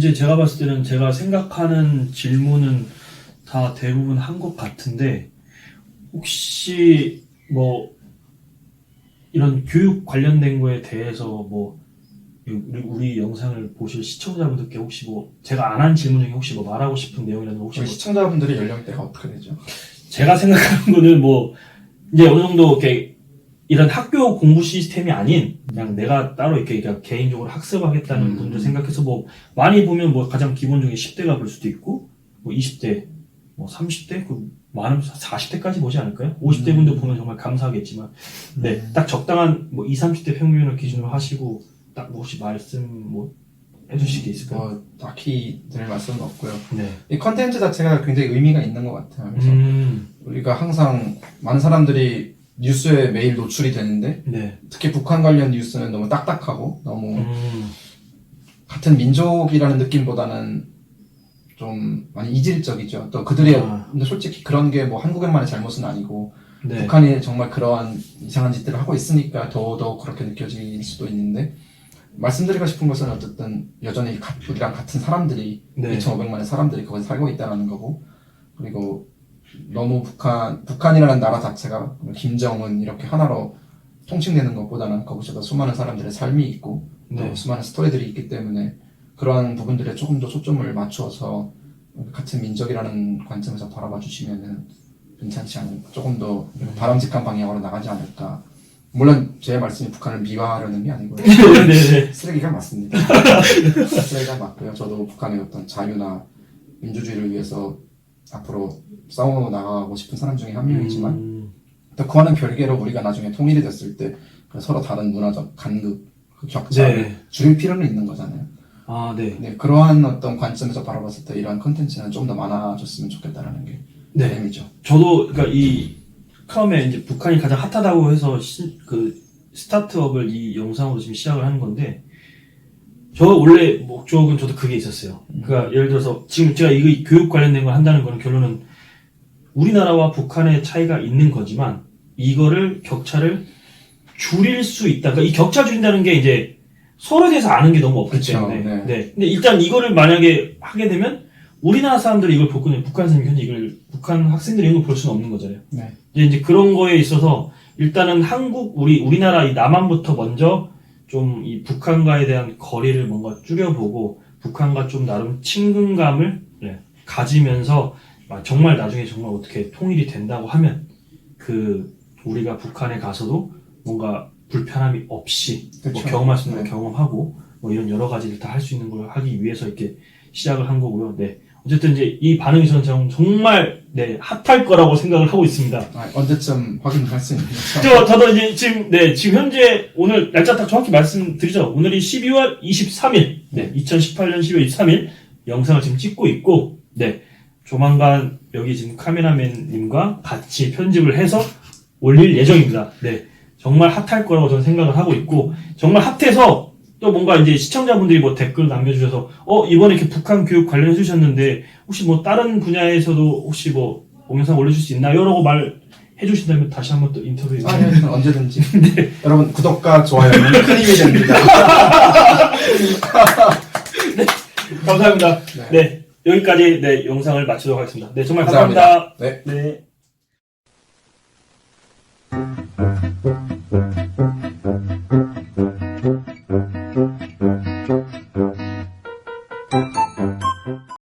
현재 제가 봤을 때는 제가 생각하는 질문은 다 대부분 한 것 같은데 혹시 뭐 이런 교육 관련된 거에 대해서 뭐 우리, 우리 영상을 보실 시청자분들께 혹시 뭐 제가 안 한 질문 중에 혹시 뭐 말하고 싶은 내용이라든가 혹시 뭐 시청자분들의 연령대가 어떻게 되죠? 제가 생각하는 거는 뭐 이제 어느 정도 이렇게 이런 학교 공부 시스템이 아닌 그냥 내가 따로 이렇게 그냥 개인적으로 학습하겠다는 음. 분들 생각해서 뭐 많이 보면 뭐 가장 기본 중에 10대가 볼 수도 있고 뭐 20대 뭐 30대 그 많으면 40대까지 보지 않을까요? 50대 음. 분들 보면 정말 감사하겠지만 네 딱 적당한 뭐 20, 30대 평균을 기준으로 하시고 딱 뭐 혹시 말씀 뭐 해주실 게 있을까요? 뭐 딱히 드릴 말씀은 없고요. 네. 이 컨텐츠 자체가 굉장히 의미가 있는 것 같아요. 그래서 음, 우리가 항상 많은 사람들이 뉴스에 매일 노출이 되는데 네. 특히 북한 관련 뉴스는 너무 딱딱하고 너무 음, 같은 민족이라는 느낌보다는 좀 많이 이질적이죠. 또 그들의 아. 근데 솔직히 그런 게 뭐 한국인만의 잘못은 아니고 네. 북한이 정말 그러한 이상한 짓들을 하고 있으니까 더더 그렇게 느껴질 수도 있는데 말씀드리고 싶은 것은 어쨌든 여전히 가- 우리랑 같은 사람들이 네. 2,500만의 사람들이 거기서 살고 있다는 거고 그리고 너무 북한 북한이라는 나라 자체가 김정은 이렇게 하나로 통칭되는 것보다는 거기서도 수많은 사람들의 삶이 있고 또 네. 수많은 스토리들이 있기 때문에 그러한 부분들에 조금 더 초점을 맞추어서 같은 민족이라는 관점에서 바라봐 주시면은 괜찮지 않을까 조금 더 바람직한 방향으로 나가지 않을까. 물론 제 말씀이 북한을 미화하려는 게 아니고요. 네, 네. 쓰레기가 맞습니다. 쓰레기가 맞고요. 저도 북한의 어떤 자유나 민주주의를 위해서 앞으로 싸워 나가고 싶은 사람 중에 한 명이지만 음, 또 그와는 별개로 우리가 나중에 통일이 됐을 때 서로 다른 문화적 간극 그 격차를 네. 줄일 필요는 있는 거잖아요 아, 네. 네, 그러한 어떤 관점에서 바라봤을 때 이러한 컨텐츠는 좀 더 많아졌으면 좋겠다라는 게 네. 바람이죠. 저도, 그니까 이, 처음에 이제 북한이 가장 핫하다고 해서 시, 그, 스타트업을 이 영상으로 지금 시작을 하는 건데, 저 원래 목적은 저도 그게 있었어요. 그니까 예를 들어서 지금 제가 이거 교육 관련된 걸 한다는 거는 결론은 우리나라와 북한의 차이가 있는 거지만, 이거를 격차를 줄일 수 있다. 그러니까 이 격차 줄인다는 게 이제 서로에 대해서 아는 게 너무 없기 그쵸, 때문에. 네. 네. 근데 일단 이거를 만약에 하게 되면 우리나라 사람들이 이걸 보고 있는 북한 현재 이걸 북한 학생들이 이걸 볼 수는 없는 거잖아요. 네. 이제 이제 그런 거에 있어서 일단은 한국 우리 우리나라 이 남한부터 먼저 좀 이 북한과에 대한 거리를 뭔가 줄여보고 북한과 좀 나름 친근감을 네, 가지면서 아, 정말 나중에 정말 어떻게 통일이 된다고 하면 그 우리가 북한에 가서도 뭔가 불편함이 없이 뭐. 경험할 수 있는 네. 걸 경험하고 뭐 이런 여러 가지를 다 할 수 있는 걸 하기 위해서 이렇게 시작을 한 거고요. 네. 어쨌든 이제 이 반응이 저는 정- 정말 네 핫할 거라고 생각을 하고 있습니다. 아, 언제쯤 확인할 수 있는 거죠? 저, 저도 이제 지금, 네, 지금 현재 오늘 날짜 딱 정확히 말씀드리죠. 오늘이 12월 23일, 네, 2018년 12월 23일 영상을 지금 찍고 있고, 네, 조만간 여기 지금 카메라맨님과 같이 편집을 해서 올릴 예정입니다. 네, 정말 핫할 거라고 저는 생각을 하고 있고, 정말 핫해서 또 뭔가 이제 시청자분들이 뭐 댓글 남겨주셔서, 어, 이번에 이렇게 북한 교육 관련해 주셨는데, 혹시 뭐 다른 분야에서도 혹시 뭐 동영상 올려줄 수 있나요? 라고 말 해주신다면 다시 한번 또 인터뷰 아, 네, 저는 언제든지. 네. 여러분, 구독과 좋아요는 큰 힘이 됩니다. 감사합니다. 네. 네. 여기까지 네, 영상을 마치도록 하겠습니다. 네, 정말 감사합니다. 감사합니다. 네. 네.